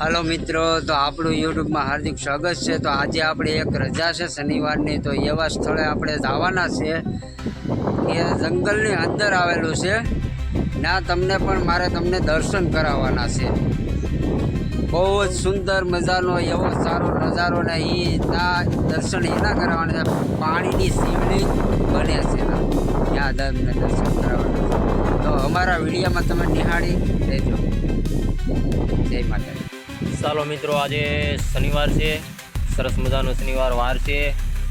હાલો મિત્રો, તો આપણું યુટ્યુબમાં હાર્દિક સ્વાગત છે. તો આજે આપણે એક રજા છે શનિવારની. તો એવા સ્થળે આપણે જવાના છે કે જંગલની અંદર આવેલું છે. ના, તમને પણ મારે તમને દર્શન કરાવવાના છે. બહુ જ સુંદર મજાનો એવો સારો નજારો ને એ ના, દર્શન એના કરાવવાના છે. પાણીની શિવલિંગ બને છે. ત્યાં દર્શન કરાવવાના તો અમારા વિડીયોમાં તમે નિહાળી લેજો. જય માતા ચાલો મિત્રો, આજે શનિવાર છે. સરસ મજાનો શનિવાર વાર છે.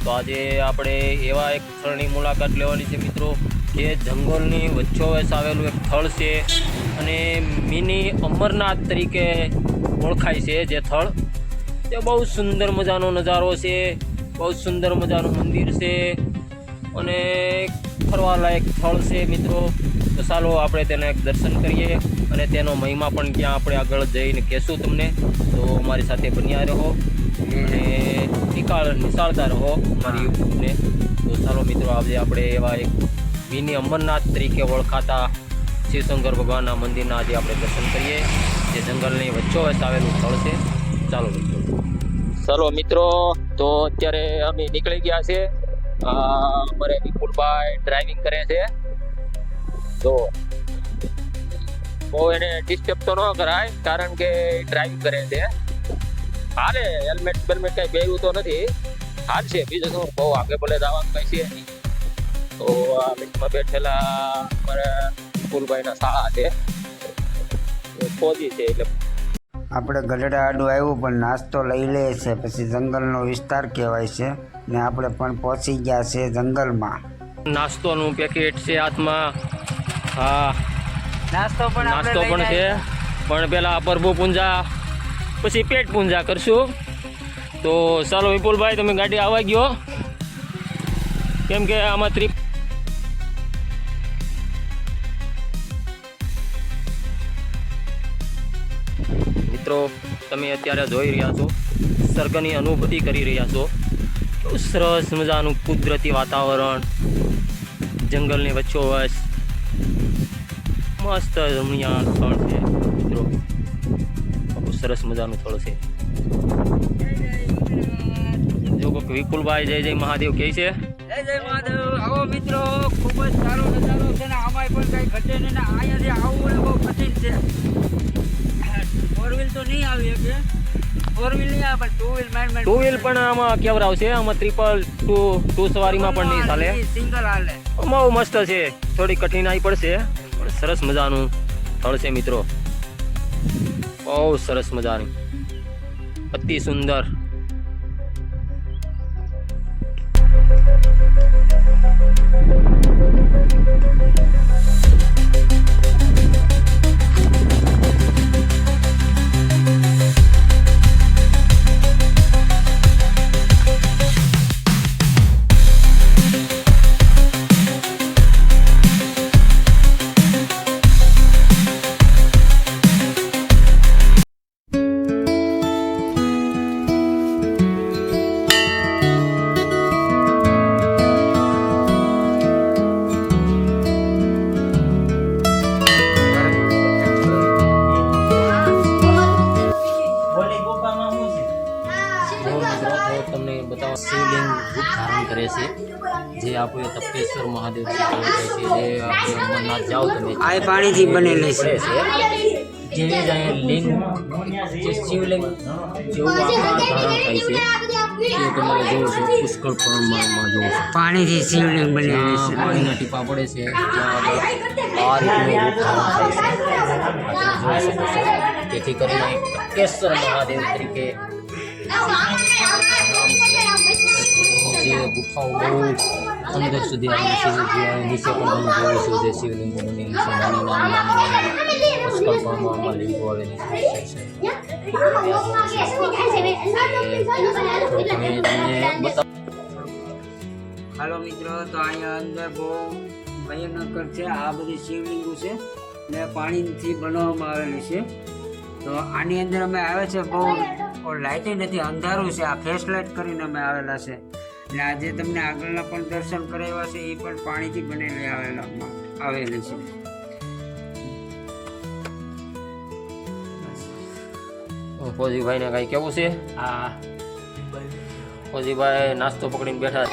તો આજે આપણે એવા એક સ્થળની મુલાકાત લેવાની છે મિત્રો કે જંગલની વચ્ચોવચ આવેલું એક સ્થળ છે અને મિની અમરનાથ તરીકે ઓળખાય છે જે સ્થળ તે બહુ સુંદર મજાનો નજારો છે, બહુ સુંદર મજાનું મંદિર છે અને ફરવાલાયક સ્થળ છે મિત્રો. તો ચાલો આપણે તેને દર્શન કરીએ. અને તેનો મહિમા પણ ત્યાં આપણે આગળ જઈને કહેશું તમને. તો મારી સાથે બન્યા રહો અને નિકાળ નિશાળતા રહો મારી યુટ્યુબને. તો ચાલો મિત્રો આજે આપણે એવા એક મિની અમરનાથ તરીકે ઓળખાતા શિવશંકર ભગવાનના મંદિરના આજે આપણે દર્શન કરીએ. જે જંગલની વચ્ચોવચ આવેલું સ્થળ છે. ચાલો મિત્રો. ચાલો મિત્રો તો અત્યારે અમે નીકળી ગયા છે. અમારે વિપુલભાઈ ડ્રાઇવિંગ કરે છે. તો બહુ એને ડિસ્ટર્બ તો ન કરાય કારણ કે ડ્રાઈવ કરે છે. હાલે હેલ્મેટ બેલમેટ કઈ પહેર્યું તો નથી. હાલ છે બીજું શું? બહુ આગે ભલે જવાનું કઈ છે નહીં. તો આ મિનિટમાં બેઠેલા અમારા ફૂલભાઈના શાળા છે. ફોજી છે એટલે આપણે ગઢડા આડું આવ્યું પણ નાસ્તો લઈ લે છે. પછી જંગલનો વિસ્તાર કહેવાય છે. ને આપણે પણ પહોંચી ગયા છે જંગલમાં. નાસ્તોનું પેકેટ છે હાથમાં. હા. નાસ્તો પણ નાસ્તો પણ છે. પણ પેલા પ્રભુ પૂંજા પછી પેટ પૂંજા કરશું. તો ચાલો વિપુલભાઈ તમે ગાડી આવવા ગયો. કેમ કે આમાં ત્રિપ મિત્રો તમે અત્યારે જોઈ રહ્યા છો સર્ગની અનુભૂતિ કરી રહ્યા છો. સરસ મજાનું કુદરતી વાતાવરણ જંગલની વચ્ચોવચ મસ્ત રમણીયા સ્થળ છે મિત્રો. બહુ સરસ મજાનું સ્થળ છે. જો કોઈક વિપુલભાઈ જય જય મહાદેવ કહે છે? જય જય મહાદેવ. આવો મિત્રો. ખૂબ જ સારો નજારો છે ને આમાંય પણ કંઈ ઘટે નહીં ને અહીંયાથી આવવું એ બહુ કઠિન છે. ફોર વ્હીલ તો નહીં આવી શકે. ફોર વ્હીલ નહીં આવે two wheel mind two wheel પણ આમાં કેવરાવશે આમાં ટ્રિપલ ટુ ટુ સવારીમાં પણ નહીં ચાલે. સિંગલ હાલે. બહુ મસ્ત છે. થોડી કઠિનાઈ પડશે. સરસ મજાનું સ્થળ છે મિત્રો. બહુ સરસ મજાનું. અતિ સુંદર. જો પાણીથી બનેલી છે પડે છે જેવી જ અહીંયા લિંગ જે શિવલિંગ જેવું આકાર ધારણ થાય છે તે તમારે જોવો છો પુષ્કળ પ્રમાણમાં જોવો છો પાણીથી શિવલિંગ બનેલી જ્યાં છે પાણીના ટીપા પડે છે ત્યાં આગળ આ રીતનું રૂપ ધારણ થાય છે આ તમે જોઈ શકો છો જેથી કરીને તપેશ્વર મહાદેવ તરીકે જે ગુફાઓ બહુ અંદર સુધી છે જ્યાં નીચે પણ તમે જોવો છો જે શિવલિંગો બનેલી છે નાની નાની પુષ્કળ પ્રમાણમાં લિંગો આવેલી છે હાલો મિત્રો તો અહીંયા અંદર બહુ ભયંકર છે આ બધી શિવલિંગો છે ને પાણીથી બનાવવામાં આવેલી છે તો આની અંદર અમે આવે છે બહુ લાઇટિંગ નથી અંધારું છે આ ફેસ લાઇટ કરીને અમે આવેલા છે ને આજે તમને આગળના પણ દર્શન કરાવ્યા છે એ પણ પાણીથી બનેલી આવેલા આવેલી છે. ફોજીભાઈને કાંઈ કેવું છે? હા. ફોજીભાઈ નાસ્તો પકડીને બેઠા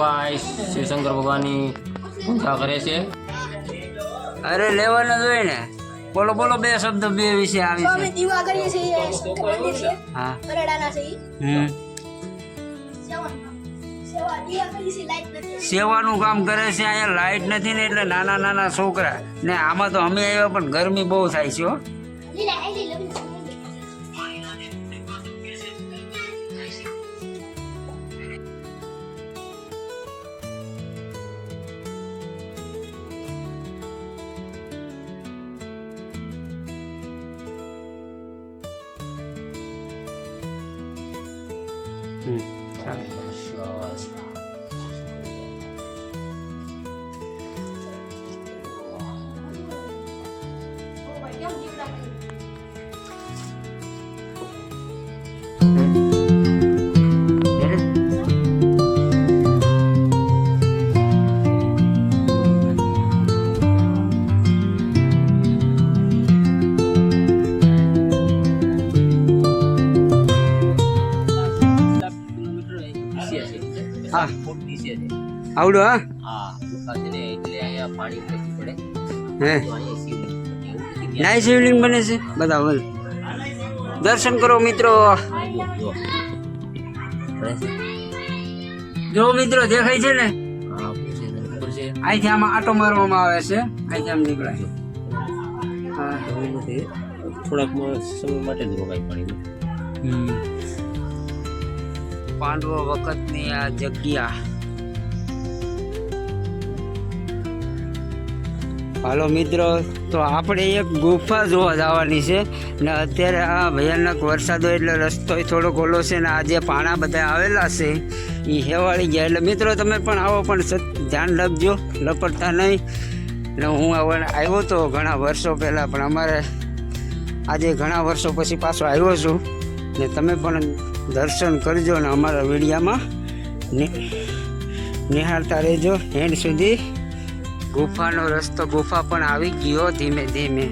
વિપુલભાઈ શિવશંકર ભગવાનની પૂજા કરે છે. અરે લેવાનું જોઈએ ને. બોલો બોલો બે શબ્દ બે વિશે આવી અમે છે. દીવા કરીએ છીએ શંકર મંદિર છે હા. છે હમ. સેવાનું. સેવા દીવા કરીએ છીએ લાઈટ નથી. સેવાનું કામ કરે છે અહીંયા લાઈટ નથી ને એટલે નાના નાના છોકરા. ને આમાં તો અમે આવ્યા પણ ગરમી બહુ થાય છે હા. આવડું હા? હા ગુફા એટલે અહીંયા પાણી ફેંકવું પડે. હે? તો શિવલિંગ બને. છે? બધા બોલ. દર્શન કરો મિત્રો. જો. મિત્રો દેખાય છે ને? અહીંથી આમાં આટો મારવામાં આવે છે. અહીંથી આમ નીકળાય. થોડાક સમય માટે જ રોકાય પાણી પાંડવો વખતની આ જગ્યા. હાલો મિત્રો, તો આપણે એક ગુફા જોવા જવાની છે ને અત્યારે આ ભયાનક વરસાદ હોય એટલે રસ્તો થોડોક ઓલો છે ને આ જે પાણા બધા આવેલા છે એ હેવાળી ગયા. એટલે મિત્રો તમે પણ આવો, પણ ધ્યાન રાખજો, લપડતા નહીં. ને હું આવ્યો તો ઘણા વર્ષો પહેલાં, પણ અમારે આજે ઘણા વર્ષો પછી પાછો આવ્યો છું. ને તમે પણ દર્શન કરજો ને અમારા વિડીયામાં. નિહાળતા રહેજો. એન્ડ સુધી ગુફાનો રસ્તો ગુફા પણ આવી ગયો ધીમે ધીમે.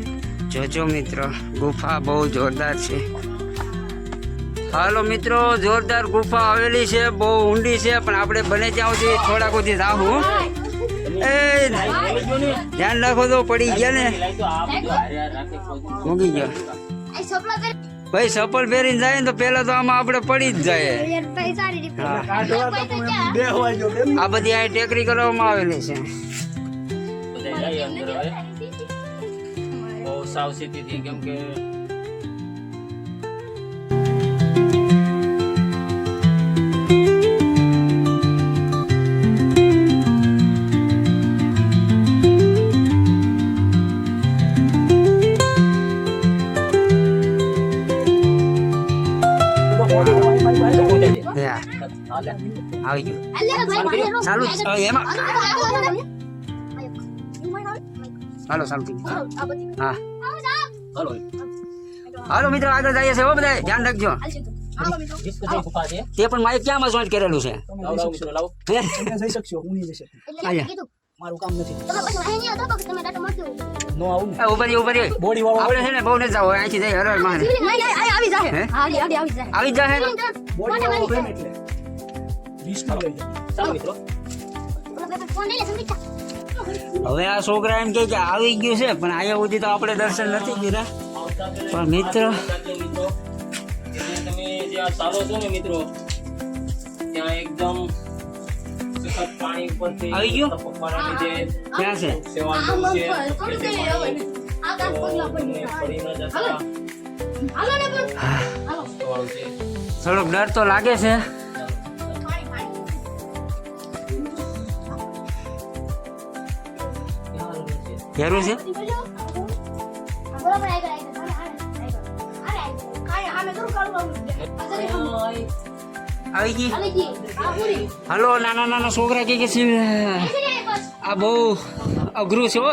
જોજો મિત્રો ગુફા બહુ જોરદાર છે. હાલો મિત્રો જોરદાર ગુફા આવેલી છે બહુ ઊંડી છે પણ આપણે બને ત્યાં સુધી થોડાક સુધી જાવું એ ધ્યાન રાખો તો પડી ગયા ને. મૂકી ગયો. સપલા ભાઈ ચપ્પલ પહેરીને જાય ને તો પેલા તો આમાં આપણે પડી જ જાય? આ બધી આ ટેકરી કરવામાં આવેલી છે. અંદર હવે. બહુ સાવચેતીથી કેમ કે હા, હાલે. આવી ગયું અલ્યા ભાઈ મારે ચાલુ જ છે. એમાં હાલો સારું થઈ ગયું. હા. હાલો. હાલો. મિત્રો આગળ જઈએ છે હો બધા ધ્યાન રાખજો. તો પણ માઇક ક્યાં માં જોઈન્ટ કરેલું છે? જઈ શકશો હું? નહીં જશે આયા. મારું કામ નથી. તમે પછી અહીં હતો કે તમે ડાટા મળતું નો આવું ને. એ રહી, ઊભા રહી. બોડી વાળો આપણે છે ને બહુ નથી જવું અહીંથી જઈ હરર મારે આવી જાય આવી આવી આવી આવી જ બોડી વાળો એટલે. વીસ નો લઈ જાય ચાલો મિત્રો. ફોન લઈ લે સંગીતા હવે આ છોકરા એમ કે આવી ગયું છે પણ અહીંયા સુધી તો આપણે દર્શન નથી કર્યા. પણ મિત્રો આવી ગયું? ક્યાં છે? થોડોક ડર તો લાગે છે. ઘેરું છે આવી ગઈ હલો નાના નાના છોકરા કે કે છે આ બહુ અઘરું છે હો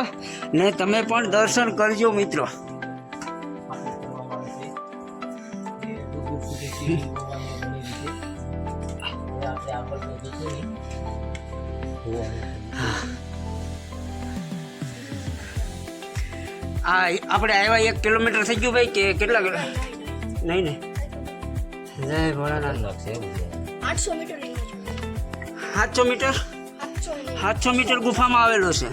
ને તમે પણ દર્શન કરજો મિત્રો આપણે આવ્યા એક કિલોમીટર થઈ ગયું ભાઈ કે કેટલા કિલો નહીં ને જય ભોળાનાથ. આઠસો મીટર સાતસો મીટર? સાતસો મીટર. ગુફામાં આવેલો છે.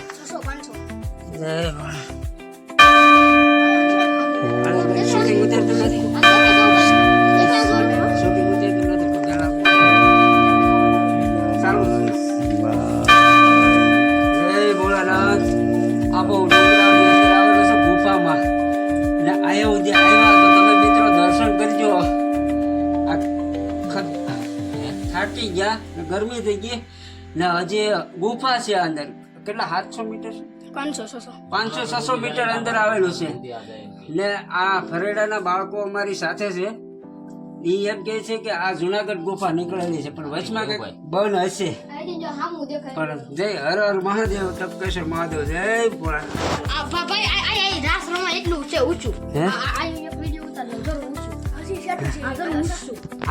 જય ભોળા શૂટિંગ ઉતરતું નથી. ગયા ને ગરમી થઈ ગઈ ને હજી ગુફા છે અંદર. કેટલા સાતસો મીટર? પાંચસો છસો. પાંચસો છસો મીટર અંદર આવેલું છે. ને આ ફરેડાના બાળકો અમારી સાથે છે. એ એમ કહે છે કે આ જુનાગઢ ગુફા નીકળેલી છે પણ વચમાં કંઈક બંધ હશે. અહીંથી જો સામું દેખાય. પણ જય હર હર મહાદેવ તપકેશ્વર મહાદેવ જય રમવા એટલું છે ઊંચું. હે? આ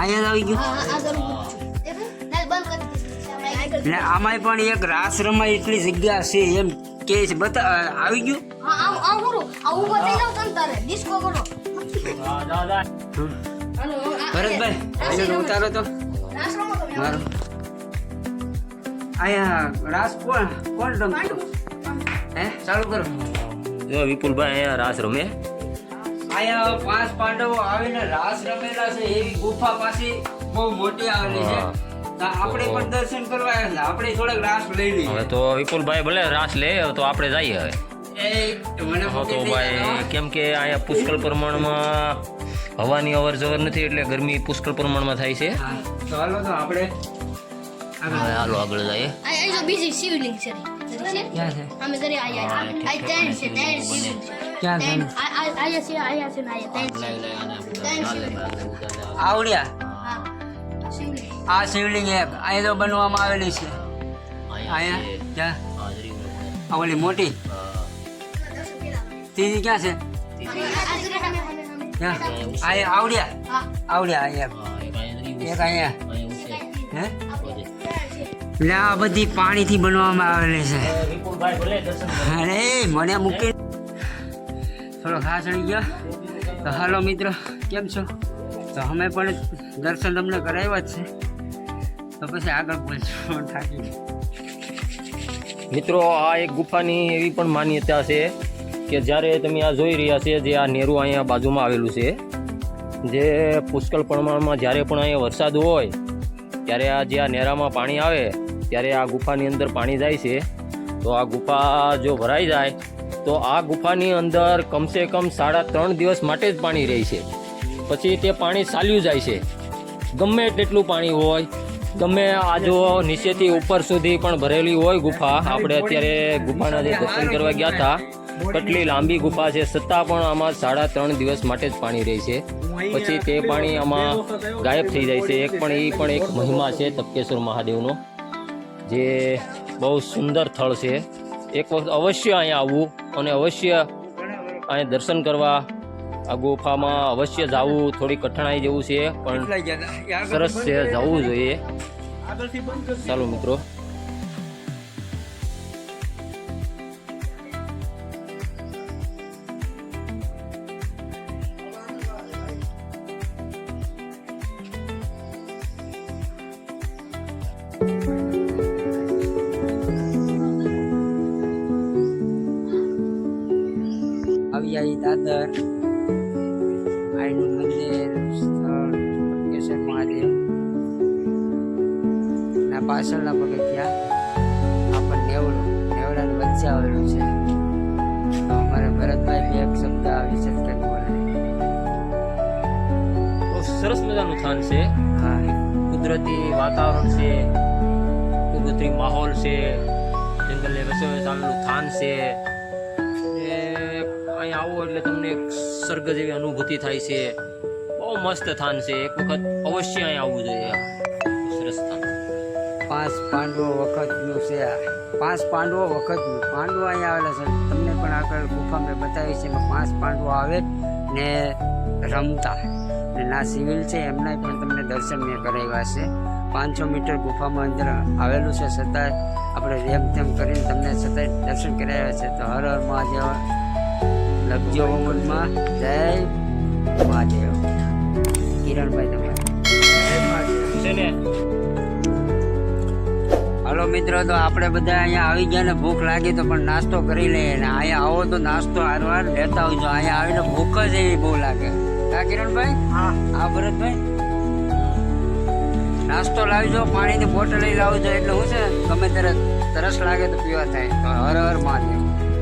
આ ને આમાંય પણ એક રાસ રમાય એટલી જગ્યા છે એમ કે છે. બતા આવી ગયું? હા આવ આવ કરો આ ઊભો થઈ જાવ તમ તારે. ડિસ્કો કરો ભરતભાઈ એને તો ઉતારો તો. રાસ રમો તમે મારો. અહીંયા રાસ કોણ કોણ રમતો? હે? ચાલુ કરો. જો વિપુલભાઈ અહીંયા રાસ રમે. અહીંયા પાંચ પાંડવો આવીને રાસ રમેલા છે. એવી ગુફા પાસે બહુ મોટી આવેલી છે. આપણે પણ દર્શન કરવા આવ્યા આપણે થોડાક રાસ લઈ હવે લઈએ તો વિપુલભાઈ ભલે રાસ લે તો આપણે જઈએ હવે. હા તો ભાઈ કેમ કે અહીંયા પુષ્કળ પ્રમાણમાં હવાની અવર જવર નથી એટલે ગરમી પુષ્કળ પ્રમાણમાં થાય છે. ચાલો તો આપણે આગળ. હાલો આગળ જઈએ. આ આ જો બીજી શિવલિંગ છે. જરી છે? ક્યાં છે? અમે જરી આયા. આ છે ત્રણ શિવલિંગ ક્યાં છે? આ આ આયા છે આયા છે આયા. ત્રણ છે આવડ્યા? આ શિવલિંગ એક અહીં તો બનવામાં આવેલી છે. અહીંયા આ ઓલી મોટી? ત્રીજી ક્યાં છે? અહીંયા આવડ્યા? આવડ્યા અહીંયા એક અહીંયા. હે? એટલે આ બધી પાણીથી બનવામાં આવેલી છે. અરે મને મૂકી થોડો રહી ગયો. તો હાલો મિત્રો કેમ છો? તો અમે પણ દર્શન તમને કરાવ્યા જ છે. પછી આગળ બોલશું મિત્રો, આ એક ગુફાની એવી પણ માન્યતા છે કે જ્યારે તમે આ જોઈ રહ્યા છે જે આ નેરું અહીંયા બાજુમાં આવેલું છે, જે પુષ્કળ પ્રમાણમાં જ્યારે પણ અહીંયા વરસાદ હોય, ત્યારે આ જે આ નેરામાં પાણી આવે, ત્યારે આ ગુફાની અંદર પાણી જાય છે. તો આ ગુફા જો ભરાઈ જાય, તો આ ગુફાની અંદર કમસે કમ સાડા ત્રણ દિવસ માટે જ પાણી રહે છે. પછી તે પાણી ચાલ્યું જાય છે. ગમે તેટલું પાણી હોય ગમે આ જો નીચેથી ઉપર સુધી પણ ભરેલી હોય ગુફા. આપણે અત્યારે ગુફાના જે દર્શન કરવા ગયા હતા, કેટલી લાંબી ગુફા છે, છતાં પણ આમાં સાડા ત્રણ દિવસ માટે જ પાણી રહે છે. પછી તે પાણી આમાં ગાયબ થઈ જાય છે. એક પણ એ પણ એક મહિમા છે તપકેશ્વર મહાદેવનો, જે બહુ સુંદર સ્થળ છે. એક વખત અવશ્ય અહીંયા આવવું અને અવશ્ય અહીંયા દર્શન કરવા આ ગુફામાં અવશ્ય જવું. થોડી કઠણાઈ જેવું છે પણ સરસ છે જવું જોઈએ. ચાલો મિત્રો. આવી આવી દાદર. આઈનું મંદિર સ્થળ કેસર મહાદેવ. ના પાછળના પગથિયા આપણને નેવડું નેવડાની વચ્ચે આવેલું છે. તો અમારે ભરતભાઈ બે એક શબ્દ આવી છે બોલે. સરસ મજાનું સ્થાન છે. હા. કુદરતી વાતાવરણ છે. કુદરતી માહોલ છે. જંગલની વસે આવેલું સ્થાન છે. આવો એટલે તમને એક સ્વર્ગ જેવી અનુભૂતિ થાય છે. બહુ મસ્ત થાન છે. એક વખત અવશ્ય અહીં આવવું જોઈએ. સરસ થાન. પાંચ પાંડવો વખતનું છે. પાંચ પાંડવો વખતનું. પાંડવો અહીંયા આવેલા છે. તમને પણ આગળ ગુફા મેં બતાવી છે એમાં પાંચ પાંડવો આવે ને રમતા. ને ના સિવિલ છે એમના પણ તમને દર્શન મેં કરાવ્યા છે. પાંચસો મીટર ગુફામાં અંદર આવેલું છે. છતાંય આપણે રેમ તેમ કરીને તમને છતાંય દર્શન કરાવ્યા છે. તો હર હર મહાદેવ. લગજો વમનમાં જય મહાદેવ. કિરણભાઈ તમારે. હલો મિત્રો તો આપણે બધા અહીંયા આવી ગયા ને ભૂખ લાગી તો પણ નાસ્તો કરી લઈએ. ને અહીંયા આવો તો નાસ્તો હારવાર લેતા આવજો. અહીંયા આવીને ભૂખ જ એવી બહુ લાગે. હા કિરણભાઈ? હા. હા ભરતભાઈ? નાસ્તો લાવજો પાણીની બોટલ લઈ લાવજો. એટલે શું છે? ગમે ત્યારે તરસ લાગે તો પીવા થાય. હર હર મહાદેવ.